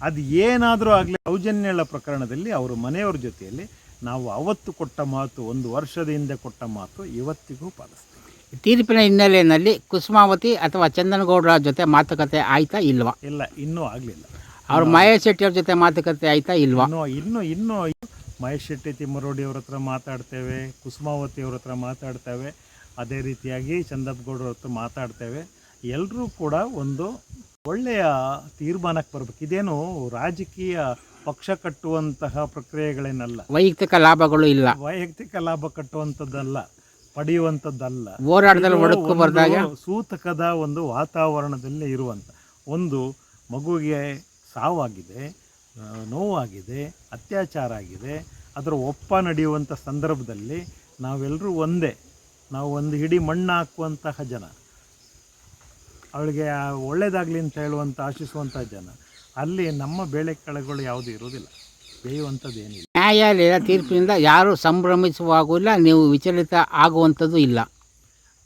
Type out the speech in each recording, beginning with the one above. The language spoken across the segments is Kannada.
ಅದು ಏನಾದರೂ ಆಗಲಿ ಸೌಜನ್ಯಳ ಪ್ರಕರಣದಲ್ಲಿ ಅವರ ಮನೆಯವ್ರ ಜೊತೆಯಲ್ಲಿ ನಾವು ಅವತ್ತು ಕೊಟ್ಟ ಮಾತು ಒಂದು ವರ್ಷದ ಹಿಂದೆ ಕೊಟ್ಟ ಮಾತು ಇವತ್ತಿಗೂ ಪಾಲಿಸ್ತೀವಿ. ತೀರ್ಪಿನ ಹಿನ್ನೆಲೆಯಲ್ಲಿ ಕುಸುಮಾವತಿ ಅಥವಾ ಚಂದನಗೌಡರ ಜೊತೆ ಮಾತುಕತೆ ಆಯ್ತಾ ಇಲ್ವಾ? ಇಲ್ಲ ಇನ್ನೂ ಆಗಲಿಲ್ಲ. ಅವ್ರ ಮಹೇಶ್ ಶೆಟ್ಟಿಯವ್ರ ಜೊತೆ ಮಾತುಕತೆ ಆಯ್ತಾ ಇಲ್ವಾ? ಇನ್ನೂ ಇನ್ನೂ ಇನ್ನೂ ಮಹೇಶ್ ಶೆಟ್ಟಿ ತಿಮ್ಮರೋಡಿ ಅವ್ರ ಹತ್ರ ಮಾತಾಡ್ತೇವೆ ಕುಸುಮಾವತಿ ಅವ್ರ ಹತ್ರ ಮಾತಾಡ್ತೇವೆ ಅದೇ ರೀತಿಯಾಗಿ ಚಂದಪ್ಪಗೌಡ್ರ ಹತ್ರ ಮಾತಾಡ್ತೇವೆ. ಎಲ್ಲರೂ ಕೂಡ ಒಂದು ಒಳ್ಳೆಯ ತೀರ್ಮಾನಕ್ಕೆ ಬರಬೇಕು. ಇದೇನು ರಾಜಕೀಯ ಪಕ್ಷ ಕಟ್ಟುವಂತಹ ಪ್ರಕ್ರಿಯೆಗಳೇನಲ್ಲ. ವೈಯಕ್ತಿಕ ಲಾಭಗಳು ಇಲ್ಲ. ವೈಯಕ್ತಿಕ ಲಾಭ ಕಟ್ಟುವಂಥದ್ದಲ್ಲ ಪಡೆಯುವಂಥದ್ದಲ್ಲ. ಹೋರಾಟದಲ್ಲಿ ಒಡಕು ಒಂದು ಬರ್ದಾಗ ಸೂತಕದ ಒಂದು ವಾತಾವರಣದಲ್ಲಿ ಇರುವಂಥ ಒಂದು ಮಗುವಿಗೆ ಸಾವಾಗಿದೆ ನೋವಾಗಿದೆ ಅತ್ಯಾಚಾರ ಆಗಿದೆ. ಅದರ ಒಪ್ಪ ನಡೆಯುವಂಥ ಸಂದರ್ಭದಲ್ಲಿ ನಾವೆಲ್ಲರೂ ಒಂದೇ. ನಾವು ಒಂದು ಹಿಡಿ ಮಣ್ಣು ಹಾಕುವಂತಹ ಜನ. ಅವಳಿಗೆ ಒಳ್ಳೇದಾಗಲಿ ಅಂತ ಹೇಳುವಂಥ ಆಶಿಸುವಂಥ ಜನ ಅಲ್ಲಿ ನಮ್ಮ ಬೇಳೆ ಯಾವುದು ಯಾವುದೂ ಇರೋದಿಲ್ಲ ಬೇಯುವಂಥದ್ದು ಏನಿಲ್ಲ. ನ್ಯಾಯಾಲಯದ ತೀರ್ಪಿನಿಂದ ಯಾರು ಸಂಭ್ರಮಿಸುವಾಗೂ ನೀವು ವಿಚಲಿತ ಆಗುವಂಥದ್ದು ಇಲ್ಲ.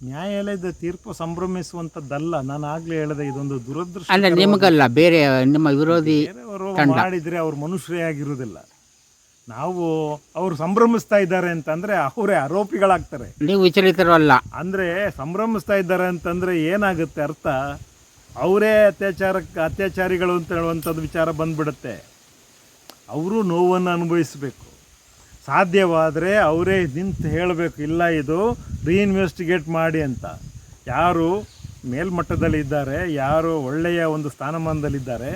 ನ್ಯಾಯಾಲಯದ ತೀರ್ಪು ಸಂಭ್ರಮಿಸುವಂಥದ್ದಲ್ಲ ನಾನು ಆಗಲೇ ಹೇಳಿದೆ ಇದೊಂದು ದುರದೃಷ್ಟ ಅಂದರೆ ನಿಮಗಲ್ಲ ಬೇರೆ ನಿಮ್ಮ ವಿರೋಧಿ ಬೇರೆಯವರು ಮಾಡಿದರೆ ಅವ್ರು ಮನುಷ್ಯರೇ ಆಗಿರುವುದಿಲ್ಲ. ನಾವು ಅವರು ಸಂಭ್ರಮಿಸ್ತಾ ಇದ್ದಾರೆ ಅಂತಂದ್ರೆ ಅವರೇ ಆರೋಪಿಗಳಾಗ್ತಾರೆ. ನೀವು ವಿಚಲಿತರಲ್ಲ ಅಂದ್ರೆ ಸಂಭ್ರಮಿಸ್ತಾ ಇದ್ದಾರೆ ಅಂತಂದ್ರೆ ಏನಾಗುತ್ತೆ ಅರ್ಥ? ಅವರೇ ಅತ್ಯಾಚಾರಕ್ಕೆ ಅತ್ಯಾಚಾರಿಗಳು ಅಂತ ಹೇಳುವಂಥದ್ದು ವಿಚಾರ ಬಂದ್ಬಿಡುತ್ತೆ. ಅವರು ನೋವನ್ನು ಅನುಭವಿಸಬೇಕು. ಸಾಧ್ಯವಾದರೆ ಅವರೇ ನಿಂತು ಹೇಳಬೇಕು ಇಲ್ಲ ಇದು ರೀಇನ್ವೆಸ್ಟಿಗೇಟ್ ಮಾಡಿ ಅಂತ. ಯಾರು ಮೇಲ್ಮಟ್ಟದಲ್ಲಿದ್ದಾರೆ ಯಾರು ಒಳ್ಳೆಯ ಒಂದು ಸ್ಥಾನಮಾನದಲ್ಲಿದ್ದಾರೆ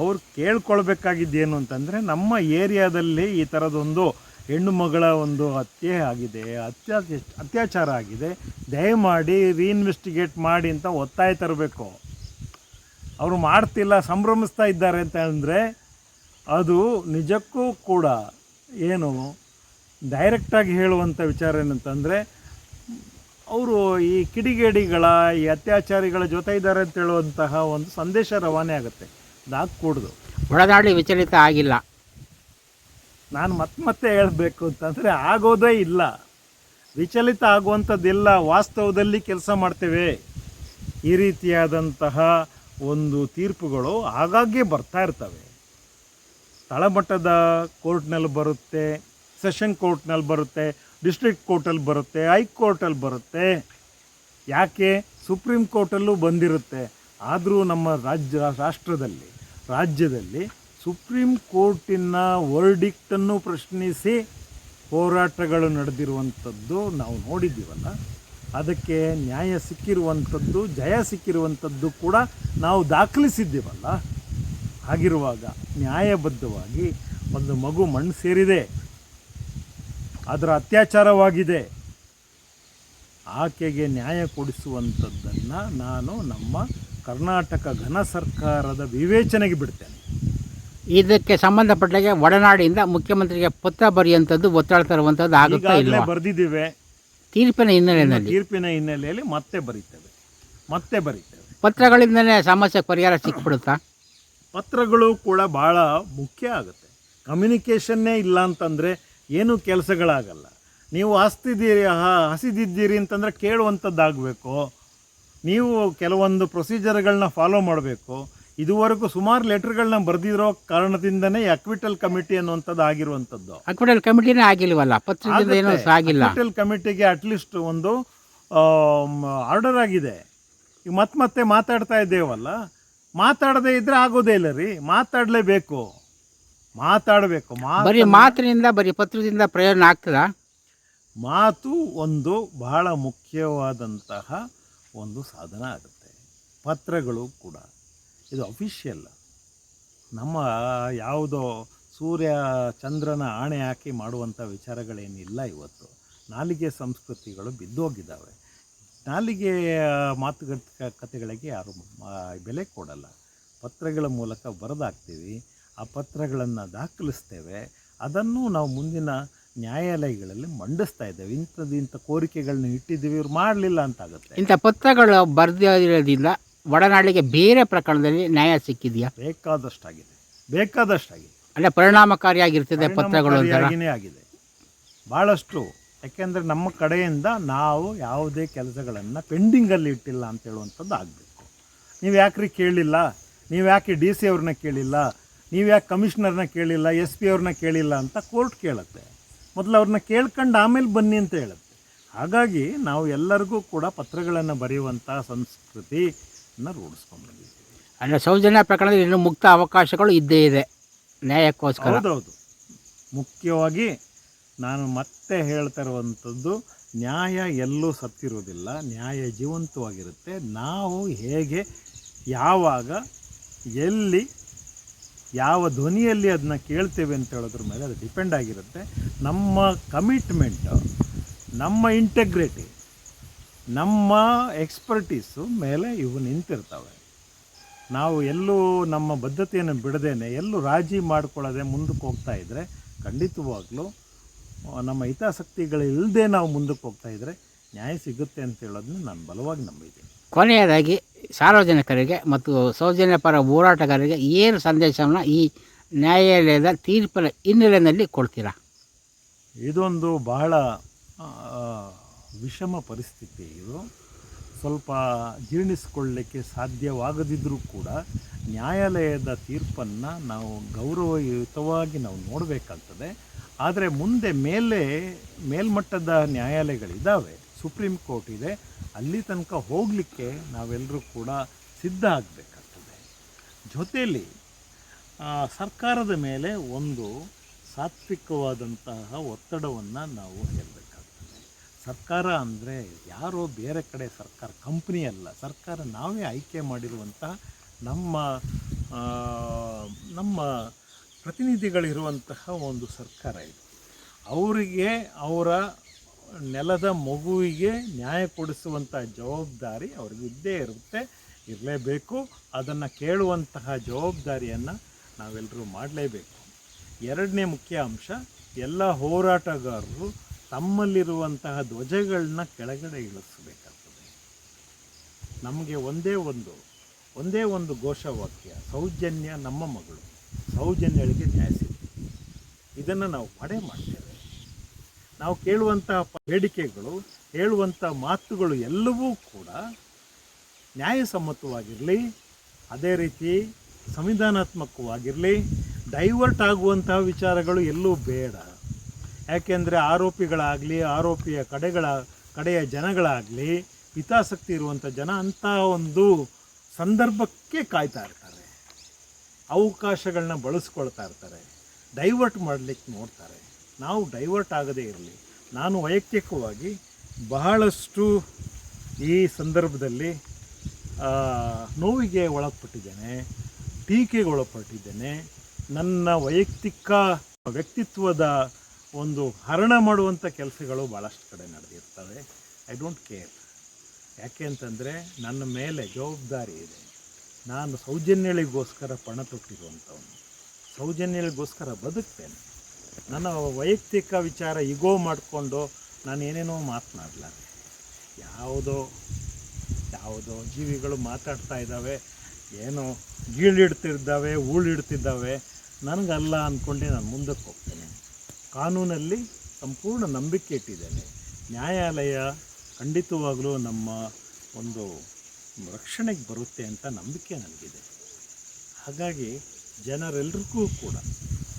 ಅವ್ರು ಕೇಳ್ಕೊಳ್ಬೇಕಾಗಿದ್ದೇನು ಅಂತಂದರೆ ನಮ್ಮ ಏರಿಯಾದಲ್ಲಿ ಈ ಥರದೊಂದು ಹೆಣ್ಣು ಮಗಳ ಒಂದು ಹತ್ಯೆ ಆಗಿದೆ ಅತ್ಯಾ ಅತ್ಯಾಚಾರ ಆಗಿದೆ. ದಯಮಾಡಿ ರೀಇನ್ವೆಸ್ಟಿಗೇಟ್ ಮಾಡಿ ಅಂತ ಒತ್ತಾಯ ತರಬೇಕು. ಅವರು ಮಾಡ್ತಿಲ್ಲ, ಸಂಭ್ರಮಿಸ್ತಾ ಇದ್ದಾರೆ ಅಂತ ಅಂದರೆ ಅದು ನಿಜಕ್ಕೂ ಕೂಡ ಏನು ಡೈರೆಕ್ಟಾಗಿ ಹೇಳುವಂಥ ವಿಚಾರ ಏನಂತಂದರೆ ಅವರು ಈ ಕಿಡಿಗೇಡಿಗಳ, ಈ ಅತ್ಯಾಚಾರಿಗಳ ಜೊತೆ ಇದ್ದಾರೆ ಅಂತ ಹೇಳುವಂತಹ ಒಂದು ಸಂದೇಶ ರವಾನೆ ಆಗುತ್ತೆ. ಅದಾಗಕೂಡ್ದು ಒಳಗಾಡಿ ವಿಚಲಿತ ಆಗಿಲ್ಲ. ನಾನು ಮತ್ತೆ ಮತ್ತೆ ಹೇಳಬೇಕು ಅಂತಂದರೆ ಆಗೋದೇ ಇಲ್ಲ. ವಿಚಲಿತ ಆಗುವಂಥದ್ದೆಲ್ಲ ವಾಸ್ತವದಲ್ಲಿ ಕೆಲಸ ಮಾಡ್ತೇವೆ. ಈ ರೀತಿಯಾದಂತಹ ಒಂದು ತೀರ್ಪುಗಳು ಆಗಾಗ್ಗೆ ಬರ್ತಾ ಇರ್ತವೆ. ತಳಮಟ್ಟದ ಕೋರ್ಟ್ನಲ್ಲಿ ಬರುತ್ತೆ ಸೆಷನ್ ಕೋರ್ಟ್ನಲ್ಲಿ ಬರುತ್ತೆ ಡಿಸ್ಟ್ರಿಕ್ಟ್ ಕೋರ್ಟಲ್ಲಿ ಬರುತ್ತೆ ಹೈಕೋರ್ಟಲ್ಲಿ ಬರುತ್ತೆ. ಯಾಕೆ? ಸುಪ್ರೀಂ ಕೋರ್ಟಲ್ಲೂ ಬಂದಿರುತ್ತೆ. ಆದರೂ ನಮ್ಮ ರಾಜ್ಯ, ರಾಷ್ಟ್ರದಲ್ಲಿ, ರಾಜ್ಯದಲ್ಲಿ ಸುಪ್ರೀಂ ಕೋರ್ಟಿನ ವರ್ಡಿಕ್ಟನ್ನು ಪ್ರಶ್ನಿಸಿ ಹೋರಾಟಗಳು ನಡೆದಿರುವಂಥದ್ದು ನಾವು ನೋಡಿದ್ದೀವಲ್ಲ. ಅದಕ್ಕೆ ನ್ಯಾಯ ಸಿಕ್ಕಿರುವಂಥದ್ದು, ಜಯ ಸಿಕ್ಕಿರುವಂಥದ್ದು ಕೂಡ ನಾವು ದಾಖಲಿಸಿದ್ದೀವಲ್ಲ. ಹಾಗಿರುವಾಗ ನ್ಯಾಯಬದ್ಧವಾಗಿ ಒಂದು ಮಗು ಮಣ್ಣು ಸೇರಿದೆ. ಅದರ ಅತ್ಯಾಚಾರವಾಗಿದೆ. ಆಕೆಗೆ ನ್ಯಾಯ ಕೊಡಿಸುವಂಥದ್ದನ್ನು ನಾನು ನಮ್ಮ ಕರ್ನಾಟಕ ಘನ ಸರ್ಕಾರದ ವಿವೇಚನೆಗೆ ಬಿಡ್ತೇನೆ. ಇದಕ್ಕೆ ಸಂಬಂಧಪಟ್ಟಾಗೆ ಒಡನಾಡಿಯಿಂದ ಮುಖ್ಯಮಂತ್ರಿಗೆ ಪತ್ರ ಬರೆಯುವಂಥದ್ದು ಒತ್ತಡ ತರುವಂಥದ್ದು ಆಗುತ್ತಾ ಇಲ್ಲ ಬರೆದಿದ್ದೇವೆ. ತೀರ್ಪಿನ ಹಿನ್ನೆಲೆಯಲ್ಲಿ. ತೀರ್ಪಿನ ಹಿನ್ನೆಲೆಯಲ್ಲಿ ಮತ್ತೆ ಬರೀತೇವೆ. ಮತ್ತೆ ಬರೀತೇವೆ. ಪತ್ರಗಳಿಂದಲೇ ಸಮಸ್ಯೆ ಪರಿಹಾರ ಸಿಕ್ಬಿಡುತ್ತಾ? ಪತ್ರಗಳು ಕೂಡ ಭಾಳ ಮುಖ್ಯ ಆಗುತ್ತೆ. ಕಮ್ಯುನಿಕೇಷನ್ನೇ ಇಲ್ಲ ಅಂತಂದರೆ ಏನೂ ಕೆಲಸಗಳಾಗಲ್ಲ. ನೀವು ಹಸ್ತಿದ್ದೀರಿ ಹ- ಹಸಿದಿದ್ದೀರಿ ಅಂತಂದರೆ ಕೇಳುವಂಥದ್ದಾಗಬೇಕು. ನೀವು ಕೆಲವೊಂದು ಪ್ರೊಸೀಜರ್ಗಳನ್ನ ಫಾಲೋ ಮಾಡಬೇಕು. ಇದುವರೆಗೂ ಸುಮಾರು ಲೆಟರ್ಗಳನ್ನ ಬರೆದಿರೋ ಕಾರಣದಿಂದನೇ ಅಕ್ವಿಟಲ್ ಕಮಿಟಿ ಅನ್ನುವಂಥದ್ದು ಆಗಿರುವಂಥದ್ದು. ಅಕ್ವಿಟಲ್ ಕಮಿಟಿನೇ ಆಗಿಲ್ವಲ್ಲ? ಸಾಗಿಲ್ಲ. ಅಕ್ವಿಟಲ್ ಕಮಿಟಿಗೆ ಅಟ್ಲೀಸ್ಟ್ ಒಂದು ಆರ್ಡರ್ ಆಗಿದೆ. ಈಗ ಮತ್ತೆ ಮತ್ತೆ ಮಾತಾಡ್ತಾ ಇದ್ದೇವಲ್ಲ? ಮಾತಾಡದೇ ಇದ್ರೆ ಆಗೋದೇ ಇಲ್ಲ ರೀ. ಮಾತಾಡಲೇಬೇಕು. ಮಾತಾಡಬೇಕು. ಬರೀ ಮಾತಿನಿಂದ ಬರೀ ಪತ್ರದಿಂದ ಪ್ರಯೋಜನ ಆಗ್ತದ? ಮಾತು ಒಂದು ಬಹಳ ಮುಖ್ಯವಾದಂತಹ ಒಂದು ಸಾಧನ ಆಗುತ್ತೆ. ಪತ್ರಗಳು ಕೂಡ. ಇದು ಅಫಿಷಿಯಲ್ ನಮ್ಮ ಯಾವುದೋ ಸೂರ್ಯ ಚಂದ್ರನ ಆಣೆ ಹಾಕಿ ಮಾಡುವಂಥ ವಿಚಾರಗಳೇನಿಲ್ಲ ಇವತ್ತು. ನಾಲಿಗೆ ಸಂಸ್ಕೃತಿಗಳು ಬಿದ್ದೋಗಿದ್ದಾವೆ. ನಾಲಿಗೆ ಮಾತುಕತೆ ಕತೆಗಳಿಗೆ ಯಾರು ಬೆಲೆ ಕೊಡಲ್ಲ. ಪತ್ರಗಳ ಮೂಲಕ ಬರೆದಾಕ್ತೀವಿ. ಆ ಪತ್ರಗಳನ್ನು ದಾಖಲಿಸ್ತೇವೆ. ಅದನ್ನು ನಾವು ಮುಂದಿನ ನ್ಯಾಯಾಲಯಗಳಲ್ಲಿ ಮಂಡಿಸ್ತಾ ಇದ್ದೇವೆ. ಇಂಥದ್ದು ಇಂಥ ಕೋರಿಕೆಗಳನ್ನ ಇಟ್ಟಿದ್ದೀವಿ ಇವ್ರು ಮಾಡಲಿಲ್ಲ ಅಂತಾಗುತ್ತೆ. ಇಂಥ ಪತ್ರಗಳು ಬರೆದಿರೋದ್ರಿಂದ ಒಡನಾಡಿಗೆ ಬೇರೆ ಪ್ರಕರಣದಲ್ಲಿ ನ್ಯಾಯ ಸಿಕ್ಕಿದೆಯಾ? ಬೇಕಾದಷ್ಟಾಗಿದೆ. ಬೇಕಾದಷ್ಟಾಗಿದೆ. ಅಲ್ಲ ಪರಿಣಾಮಕಾರಿಯಾಗಿರ್ತದೆ ಪತ್ರಗಳು ಆಗಿದೆ. ಭಾಳಷ್ಟು ಯಾಕೆಂದರೆ ನಮ್ಮ ಕಡೆಯಿಂದ ನಾವು ಯಾವುದೇ ಕೆಲಸಗಳನ್ನು ಪೆಂಡಿಂಗಲ್ಲಿ ಇಟ್ಟಿಲ್ಲ ಅಂತ ಹೇಳುವಂಥದ್ದು ಆಗಬೇಕು. ನೀವು ಯಾಕ್ರಿ ಕೇಳಿಲ್ಲ? ನೀವು ಯಾಕೆ ಡಿ ಸಿ ಅವ್ರನ್ನ ಕೇಳಿಲ್ಲ? ನೀವು ಯಾಕೆ ಕಮಿಷನರ್ನ ಕೇಳಿಲ್ಲ ಎಸ್ ಪಿ ಅವ್ರನ್ನ ಕೇಳಿಲ್ಲ ಅಂತ ಕೋರ್ಟ್ ಕೇಳುತ್ತೆ. ಮೊದಲು ಅವ್ರನ್ನ ಕೇಳ್ಕೊಂಡು ಆಮೇಲೆ ಬನ್ನಿ ಅಂತ ಹೇಳುತ್ತೆ. ಹಾಗಾಗಿ ನಾವು ಎಲ್ಲರಿಗೂ ಕೂಡ ಪತ್ರಗಳನ್ನು ಬರೆಯುವಂಥ ಸಂಸ್ಕೃತಿಯನ್ನು ರೂಢಿಸ್ಕೊಂಡ್ಬಂದಿದ್ದೀವಿ ಅಂದರೆ ಸೌಜನ್ಯ ಪ್ರಕರಣದಲ್ಲಿ ಇನ್ನು ಮುಕ್ತ ಅವಕಾಶಗಳು ಇದ್ದೇ ಇದೆ ನ್ಯಾಯಕ್ಕೋಸ್ಕರ. ಹೌದೌದು. ಮುಖ್ಯವಾಗಿ ನಾನು ಮತ್ತೆ ಹೇಳ್ತಾ ಇರುವಂಥದ್ದು ನ್ಯಾಯ ಎಲ್ಲೂ ಸತ್ತಿರುವುದಿಲ್ಲ ನ್ಯಾಯ ಜೀವಂತವಾಗಿರುತ್ತೆ. ನಾವು ಹೇಗೆ ಯಾವಾಗ ಎಲ್ಲಿ ಯಾವ ಧ್ವನಿಯಲ್ಲಿ ಅದನ್ನ ಕೇಳ್ತೇವೆ ಅಂತ ಹೇಳೋದ್ರ ಮೇಲೆ ಅದು ಡಿಪೆಂಡ್ ಆಗಿರುತ್ತೆ. ನಮ್ಮ ಕಮಿಟ್ಮೆಂಟು ನಮ್ಮ ಇಂಟೆಗ್ರಿಟಿ ನಮ್ಮ ಎಕ್ಸ್ಪರ್ಟೀಸು ಮೇಲೆ ಇವು ನಿಂತಿರ್ತವೆ. ನಾವು ಎಲ್ಲೂ ನಮ್ಮ ಬದ್ಧತೆಯನ್ನು ಬಿಡದೇನೆ, ಎಲ್ಲೂ ರಾಜಿ ಮಾಡ್ಕೊಳ್ಳದೆ ಮುಂದಕ್ಕೆ ಹೋಗ್ತಾ ಇದ್ದರೆ ಖಂಡಿತವಾಗ್ಲೂ ನಮ್ಮ ಹಿತಾಸಕ್ತಿಗಳಿಲ್ಲದೆ ನಾವು ಮುಂದಕ್ಕೆ ಹೋಗ್ತಾ ಇದ್ದರೆ ನ್ಯಾಯ ಸಿಗುತ್ತೆ ಅಂತ ಹೇಳೋದನ್ನ ನಾನು ಬಲವಾಗಿ ನಂಬಿದ್ದೀನಿ. ಕೊನೆಯದಾಗಿ ಸಾರ್ವಜನಿಕರಿಗೆ ಮತ್ತು ಸೌಜನ್ಯ ಪರ ಹೋರಾಟಗಾರರಿಗೆ ಏನು ಸಂದೇಶವನ್ನು ಈ ನ್ಯಾಯಾಲಯದ ತೀರ್ಪಿನ ಹಿನ್ನೆಲೆಯಲ್ಲಿ ಕೊಡ್ತೀರಾ? ಇದೊಂದು ಬಹಳ ವಿಷಮ ಪರಿಸ್ಥಿತಿ ಇದು. ಸ್ವಲ್ಪ ಜೀರ್ಣಿಸಿಕೊಳ್ಳಲಿಕ್ಕೆ ಸಾಧ್ಯವಾಗದಿದ್ದರೂ ಕೂಡ ನ್ಯಾಯಾಲಯದ ತೀರ್ಪನ್ನು ನಾವು ಗೌರವಯುತವಾಗಿ ನಾವು ನೋಡಬೇಕಾಗ್ತದೆ. ಆದರೆ ಮುಂದೆ ಮೇಲೆ ಮೇಲ್ಮಟ್ಟದ ನ್ಯಾಯಾಲಯಗಳಿದ್ದಾವೆ. ಸುಪ್ರೀಂ ಕೋರ್ಟ್ ಇದೆ. ಅಲ್ಲಿ ತನಕ ಹೋಗಲಿಕ್ಕೆ ನಾವೆಲ್ಲರೂ ಕೂಡ ಸಿದ್ಧ ಆಗಬೇಕಾಗ್ತದೆ. ಜೊತೆಯಲ್ಲಿ ಸರ್ಕಾರದ ಮೇಲೆ ಒಂದು ಸಾತ್ವಿಕವಾದಂತಹ ಒತ್ತಡವನ್ನು ನಾವು ಹೇಳಬೇಕಾಗ್ತದೆ. ಸರ್ಕಾರ ಅಂದರೆ ಯಾರೋ ಬೇರೆ ಕಡೆ ಸರ್ಕಾರ, ಕಂಪ್ನಿ ಅಲ್ಲ, ಸರ್ಕಾರ ನಾವೇ ಆಯ್ಕೆ ಮಾಡಿರುವಂಥ ನಮ್ಮ ನಮ್ಮ ಪ್ರತಿನಿಧಿಗಳಿರುವಂತಹ ಒಂದು ಸರ್ಕಾರ ಇದು. ಅವರಿಗೆ ಅವರ ನೆಲದ ಮಗುವಿಗೆ ನ್ಯಾಯ ಕೊಡಿಸುವಂಥ ಜವಾಬ್ದಾರಿ ಅವ್ರಿಗಿದ್ದೇ ಇರುತ್ತೆ. ಇರಲೇಬೇಕು. ಅದನ್ನು ಕೇಳುವಂತಹ ಜವಾಬ್ದಾರಿಯನ್ನು ನಾವೆಲ್ಲರೂ ಮಾಡಲೇಬೇಕು. ಎರಡನೇ ಮುಖ್ಯ ಅಂಶ, ಎಲ್ಲ ಹೋರಾಟಗಾರರು ತಮ್ಮಲ್ಲಿರುವಂತಹ ಧ್ವಜಗಳನ್ನ ಕೆಳಗಡೆ ಇಳಿಸಬೇಕಾಗ್ತದೆ. ನಮಗೆ ಒಂದೇ ಒಂದು ಒಂದೇ ಒಂದು ಘೋಷವಾಕ್ಯ, ಸೌಜನ್ಯ ನಮ್ಮ ಮಗಳು. ಸೌಜನ್ಯಗಳಿಗೆ ನ್ಯಾಯ ಸಿಗುತ್ತೆ ಇದನ್ನು ನಾವು ಪಡೆ ಮಾಡ್ತೇವೆ. ನಾವು ಕೇಳುವಂಥ ಬೇಡಿಕೆಗಳು ಹೇಳುವಂಥ ಮಾತುಗಳು ಎಲ್ಲವೂ ಕೂಡ ನ್ಯಾಯಸಮ್ಮತವಾಗಿರಲಿ, ಅದೇ ರೀತಿ ಸಂವಿಧಾನಾತ್ಮಕವಾಗಿರಲಿ, ಡೈವರ್ಟ್ ಆಗುವಂತಹ ವಿಚಾರಗಳು ಎಲ್ಲೂ ಬೇಡ. ಯಾಕೆಂದರೆ ಆರೋಪಿಗಳಾಗಲಿ, ಆರೋಪಿಯ ಕಡೆಗಳ, ಕಡೆಯ ಜನಗಳಾಗಲಿ, ಹಿತಾಸಕ್ತಿ ಇರುವಂಥ ಜನ ಅಂತಹ ಒಂದು ಸಂದರ್ಭಕ್ಕೆ ಕಾಯ್ತಾ ಇರ್ತಾರೆ. ಅವಕಾಶಗಳನ್ನ ಬಳಸ್ಕೊಳ್ತಾ ಇರ್ತಾರೆ. ಡೈವರ್ಟ್ ಮಾಡಲಿಕ್ಕೆ ನೋಡ್ತಾರೆ. ನಾವು ಡೈವರ್ಟ್ ಆಗದೇ ಇರಲಿ. ನಾನು ವೈಯಕ್ತಿಕವಾಗಿ ಬಹಳಷ್ಟು ಈ ಸಂದರ್ಭದಲ್ಲಿ ನೋವಿಗೆ ಒಳಪಟ್ಟಿದ್ದೇನೆ, ಟೀಕೆಗೆ ಒಳಪಟ್ಟಿದ್ದೇನೆ. ನನ್ನ ವೈಯಕ್ತಿಕ ವ್ಯಕ್ತಿತ್ವದ ಒಂದು ಹರಣ ಮಾಡುವಂಥ ಕೆಲಸಗಳು ಭಾಳಷ್ಟು ಕಡೆ ನಡೆದಿರ್ತವೆ. ಐ ಡೋಂಟ್ ಕೇರ್ ಯಾಕೆ ಅಂತಂದರೆ, ನನ್ನ ಮೇಲೆ ಜವಾಬ್ದಾರಿ ಇದೆ. ನಾನು ಸೌಜನ್ಯಳಿಗೋಸ್ಕರ ಪಣ ತೊಟ್ಟಿರುವಂಥವನು. ಸೌಜನ್ಯಳಿಗೋಸ್ಕರ ಬದುಕ್ತೇನೆ. ನನ್ನ ವೈಯಕ್ತಿಕ ವಿಚಾರ ಇಗೋ ಮಾಡಿಕೊಂಡು ನಾನು ಏನೇನೋ ಮಾತನಾಡಲಾರೆ ಯಾವುದೋ ಯಾವುದೋ ಜೀವಿಗಳು ಮಾತಾಡ್ತಾ ಇದ್ದಾವೆ, ಏನೋ ಗೀಳಿಡ್ತಿದ್ದಾವೆ ಹೂಳಿಡ್ತಿದ್ದಾವೆ ನನಗಲ್ಲ ಅಂದ್ಕೊಂಡು ನಾನು ಮುಂದಕ್ಕೆ ಹೋಗ್ತೇನೆ. ಕಾನೂನಲ್ಲಿ ಸಂಪೂರ್ಣ ನಂಬಿಕೆ ಇಟ್ಟಿದ್ದೇನೆ. ನ್ಯಾಯಾಲಯ ಖಂಡಿತವಾಗಲೂ ನಮ್ಮ ಒಂದು ರಕ್ಷಣೆಗೆ ಬರುತ್ತೆ ಅಂತ ನಂಬಿಕೆ ನನಗಿದೆ. ಹಾಗಾಗಿ ಜನರೆಲ್ಲರಿಗೂ ಕೂಡ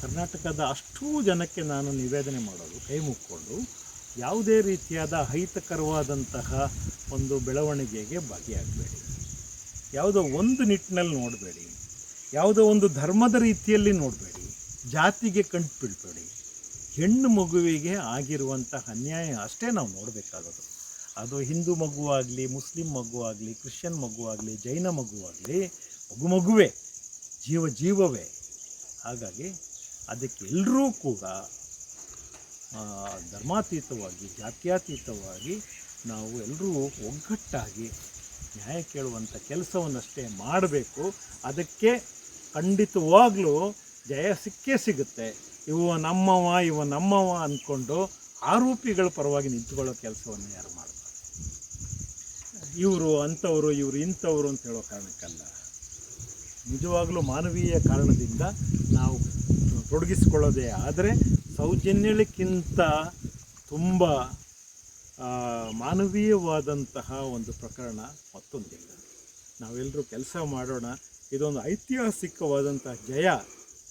ಕರ್ನಾಟಕದ ಅಷ್ಟೂ ಜನಕ್ಕೆ ನಾನು ನಿವೇದನೆ ಮಾಡೋದು, ಕೈ ಮುಕ್ಕೊಂಡು ಯಾವುದೇ ರೀತಿಯಾದ ಅಹಿತಕರವಾದಂತಹ ಒಂದು ಬೆಳವಣಿಗೆಗೆ ಭಾಗಿಯಾಗಬೇಡಿ ಯಾವುದೋ ಒಂದು ನಿಟ್ಟಿನಲ್ಲಿ ನೋಡಬೇಡಿ, ಯಾವುದೋ ಒಂದು ಧರ್ಮದ ರೀತಿಯಲ್ಲಿ ನೋಡಬೇಡಿ, ಜಾತಿಗೆ ಕಂಡು ಬಿಡಬೇಡಿ ಹೆಣ್ಣು ಮಗುವಿಗೆ ಆಗಿರುವಂತಹ ಅನ್ಯಾಯ ಅಷ್ಟೇ ನಾವು ನೋಡಬೇಕಾಗೋದು ಅದು ಹಿಂದೂ ಮಗುವಾಗಲಿ ಮುಸ್ಲಿಂ ಮಗುವಾಗಲಿ ಕ್ರಿಶ್ಚಿಯನ್ ಮಗುವಾಗಲಿ ಜೈನ ಮಗುವಾಗಲಿ ಮಗು ಮಗುವೇ, ಜೀವ ಜೀವವೇ. ಹಾಗಾಗಿ ಅದಕ್ಕೆ ಎಲ್ಲರೂ ಕೂಡ ಧರ್ಮಾತೀತವಾಗಿ, ಜಾತ್ಯಾತೀತವಾಗಿ ನಾವು ಎಲ್ಲರೂ ಒಗ್ಗಟ್ಟಾಗಿ ನ್ಯಾಯ ಕೇಳುವಂಥ ಕೆಲಸವನ್ನಷ್ಟೇ ಮಾಡಬೇಕು. ಅದಕ್ಕೆ ಖಂಡಿತವಾಗ್ಲೂ ಜಯ ಸಿಕ್ಕೇ ಸಿಗುತ್ತೆ. ಇವ ನಮ್ಮವ ಇವ ನಮ್ಮವ ಅಂದ್ಕೊಂಡು ಆರೋಪಿಗಳ ಪರವಾಗಿ ನಿಂತ್ಕೊಳ್ಳೋ ಕೆಲಸವನ್ನು ಯಾರು ಮಾಡ್ತಾರೆ? ಇವರು ಅಂಥವರು, ಇವರು ಇಂಥವರು ಅಂತ ಹೇಳೋ ಕಾರಣಕ್ಕಲ್ಲ. ನಿಜವಾಗಲೂ ಮಾನವೀಯ ಕಾರಣದಿಂದ ನಾವು ತೊಡಗಿಸಿಕೊಳ್ಳೋದೇ ಆದರೆ ಸೌಜನ್ಯಕ್ಕಿಂತ ತುಂಬ ಮಾನವೀಯವಾದಂತಹ ಒಂದು ಪ್ರಕರಣ ಮತ್ತೊಂದಿಲ್ಲ. ನಾವೆಲ್ಲರೂ ಕೆಲಸ ಮಾಡೋಣ. ಇದೊಂದು ಐತಿಹಾಸಿಕವಾದಂತಹ ಜಯ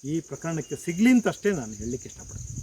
ಈ ಪ್ರಕರಣಕ್ಕೆ ಸಿಗಲಿ ಅಂತಷ್ಟೇ ನಾನು ಹೇಳಲಿಕ್ಕೆ ಇಷ್ಟಪಡ್ತೀನಿ.